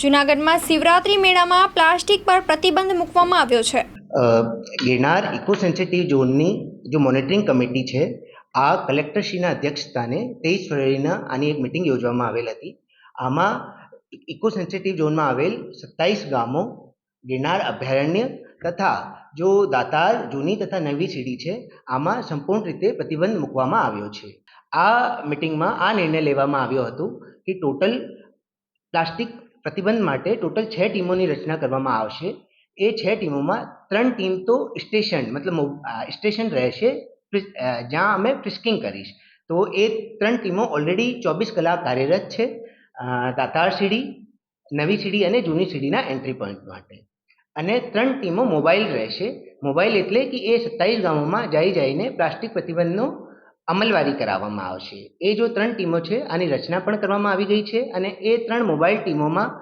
જૂનાગઢમાં શિવરાત્રી મેળામાં પ્લાસ્ટિક પર પ્રતિબંધ મૂકવામાં આવ્યો છે. ગિરનાર ઇકો સેન્સિટિવ ઝોનની જો મોનિટરિંગ કમિટી છે, આ કલેક્ટરશ્રીના અધ્યક્ષસ્થાને તેવીસ ફેબ્રુઆરીના આની એક મિટિંગ યોજવામાં આવેલ હતી. આમાં ઇકો સેન્સિટિવ ઝોનમાં આવેલ સત્તાવીસ ગામો, ગિરનાર અભયારણ્ય તથા જો દાતાર, જૂની તથા નવી સીડી છે, આમાં સંપૂર્ણ રીતે પ્રતિબંધ મૂકવામાં આવ્યો છે. આ મિટિંગમાં આ નિર્ણય લેવામાં આવ્યો હતો કે ટોટલ પ્લાસ્ટિક પ્રતિબંધ માટે ટોટલ છ ટીમોની રચના કરવામાં આવશે. એ છ ટીમોમાં ત્રણ ટીમ તો સ્ટેશન મતલબ સ્ટેશન રહેશે જ્યાં અમે ફ્રિસ્કિંગ કરીશ. તો એ ત્રણ ટીમો ઓલરેડી ચોવીસ કલાક કાર્યરત છે. દાતાર સીડી, નવી સીડી અને જૂની સીડીના એન્ટ્રી પોઈન્ટ માટે. અને ત્રણ ટીમો મોબાઈલ રહેશે. મોબાઈલ એટલે કે એ સત્તાવીસ ગામોમાં જઈ જઈને પ્લાસ્ટિક પ્રતિબંધનો અમલવારી કરાવવામાં આવશે. એ જો ત્રણ ટીમો છે, આની રચના પણ કરવામાં આવી ગઈ છે અને એ ત્રણ મોબાઈલ ટીમોમાં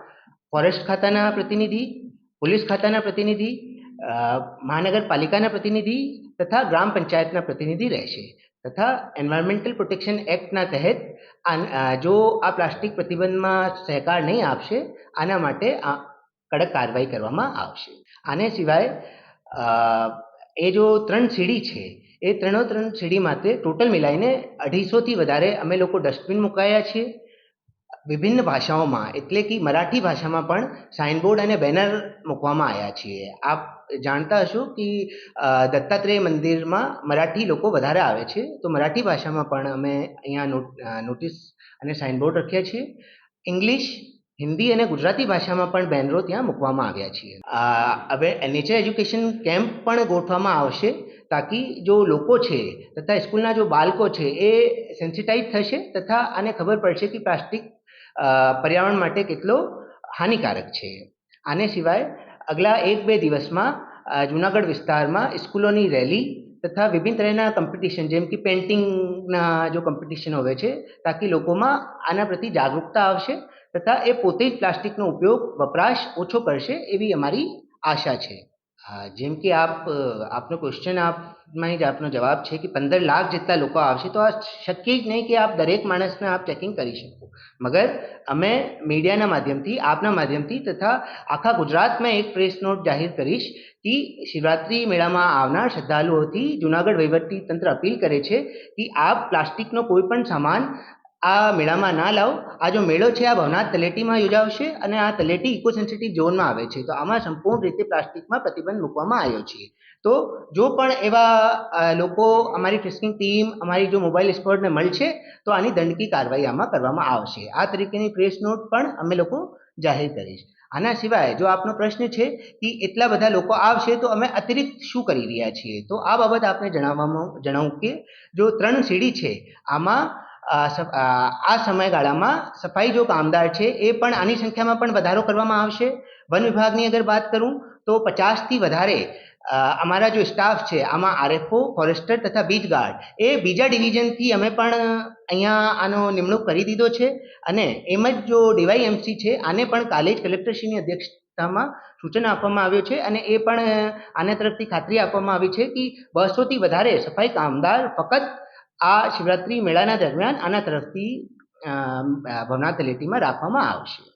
ફોરેસ્ટ ખાતાના પ્રતિનિધિ, પોલીસ ખાતાના પ્રતિનિધિ મહાનગરપાલિકાના પ્રતિનિધિ તથા ગ્રામ પંચાયતના પ્રતિનિધિ રહેશે તથા એન્વાયરમેન્ટલ પ્રોટેક્શન એક્ટના તહેત જો આ પ્લાસ્ટિક પ્રતિબંધમાં સહકાર નહીં આપશે, આના માટે આ કડક કાર્યવાહી કરવામાં આવશે. આને સિવાય એ જો ત્રણ સીડી છે, એ ત્રણો ત્રણ સીડી માટે ટોટલ મિલાઈને અઢીસોથી વધારે અમે લોકો ડસ્ટબિન મુકાયા છીએ. વિભિન્ન ભાષાઓમાં, એટલે કે મરાઠી ભાષામાં પણ સાઇનબોર્ડ અને બેનર મૂકવામાં આવ્યા છીએ. આપ જાણતા હશો કે દત્તાત્રેય મંદિરમાં મરાઠી લોકો વધારે આવે છે. તો મરાઠી ભાષામાં પણ અમે અહીંયા નોટિસ અને સાઇનબોર્ડ રાખ્યા છીએ. ઇંગ્લિશ હિન્દી અને ગુજરાતી ભાષામાં પણ બેનરો ત્યાં મૂકવામાં આવ્યા છીએ. હવે નેચર એજ્યુકેશન કેમ્પ પણ ગોઠવામાં આવશે તાકી જો લોકો છે તથા સ્કૂલના જો બાળકો છે એ સેન્સિટાઈઝ થશે તથા આને ખબર પડશે કે પ્લાસ્ટિક પર્યાવરણ માટે કેટલો હાનિકારક છે. આને સિવાય અગલા એક બે દિવસમાં જુનાગઢ વિસ્તારમાં સ્કૂલોની રેલી તથા વિભિન્ન તરહના કોમ્પિટિશન જેમ કે પેઇન્ટિંગના જો કોમ્પિટિશન હોય છે, તાકી લોકોમાં આના પ્રતિ જાગૃતતા આવશે તથા એ પોતે જ પ્લાસ્ટિકનો ઉપયોગ, વપરાશ ઓછો કરશે એવી અમારી આશા છે. હા, જેમ કે આપ આપનો ક્વેશ્ચન આપમાં જ આપનો જવાબ છે કે પંદર લાખ જેટલા લોકો આવશે તો આ શક્ય જ નહીં કે આપ દરેક માણસને આપ ચેકિંગ કરી શકો. મગર અમે મીડિયાના માધ્યમથી આપના માધ્યમથી તથા આખા ગુજરાતમાં એક પ્રેસ નોટ જાહેર કરીશ કે શિવરાત્રી મેળામાં આવનાર શ્રદ્ધાળુઓથી જુનાગઢ વહીવટી તંત્ર અપીલ કરે છે કે આપ પ્લાસ્ટિકનો કોઈ પણ સામાન આ મેળામાં ના લાવો. આ જો મેળો છે, આ ભવનાથ તલેટીમાં યોજાવશે અને આ તલેટી ઇકો સેન્સિટિવ ઝોનમાં આવે છે. તો આમાં સંપૂર્ણ રીતે પ્લાસ્ટિકમાં પ્રતિબંધ મૂકવામાં આવ્યો છે. તો જો પણ એવા લોકો, અમારી ફિશિંગ ટીમ, અમારી જો મોબાઈલ એક્સપર્ટને મળશે, તો આની દંડકી કાર્યવાહી આમાં કરવામાં આવશે. આ તરીકેની પ્રેસ નોટ પણ અમે લોકો જાહેર કરીશ. આના સિવાય જો આપનો પ્રશ્ન છે કે એટલા બધા લોકો આવશે, તો અમે અતિરિક્ત શું કરી રહ્યા છીએ? તો આ બાબત આપને જણાવવામાં, જણાવું કે જો ત્રણ સીડી છે, આમાં આ સમયગાળામાં સફાઈ જો કામદાર છે, એ પણ આની સંખ્યામાં પણ વધારો કરવામાં આવશે. વન વિભાગની અગર વાત કરું, તો પચાસથી વધારે અમારા જો સ્ટાફ છે, આમાં આરએફઓ, ફોરેસ્ટર તથા બીજ ગાર્ડ, એ બીજા ડિવિઝનથી અમે પણ અહીંયા આનો નિમણૂક કરી દીધો છે. અને એમ જ જો ડીવાયએમસી છે, આને પણ કાલે જ કલેક્ટરશ્રીની અધ્યક્ષતામાં સૂચના આપવામાં આવ્યો છે અને એ પણ આના તરફથી ખાતરી આપવામાં આવી છે કે બસોથી વધારે સફાઈ કામદાર ફક્ત આ શિવરાત્રી મેળાના દરમિયાન આના તરફથી ભવનાથ લેટીમાં રાખવામાં આવશે.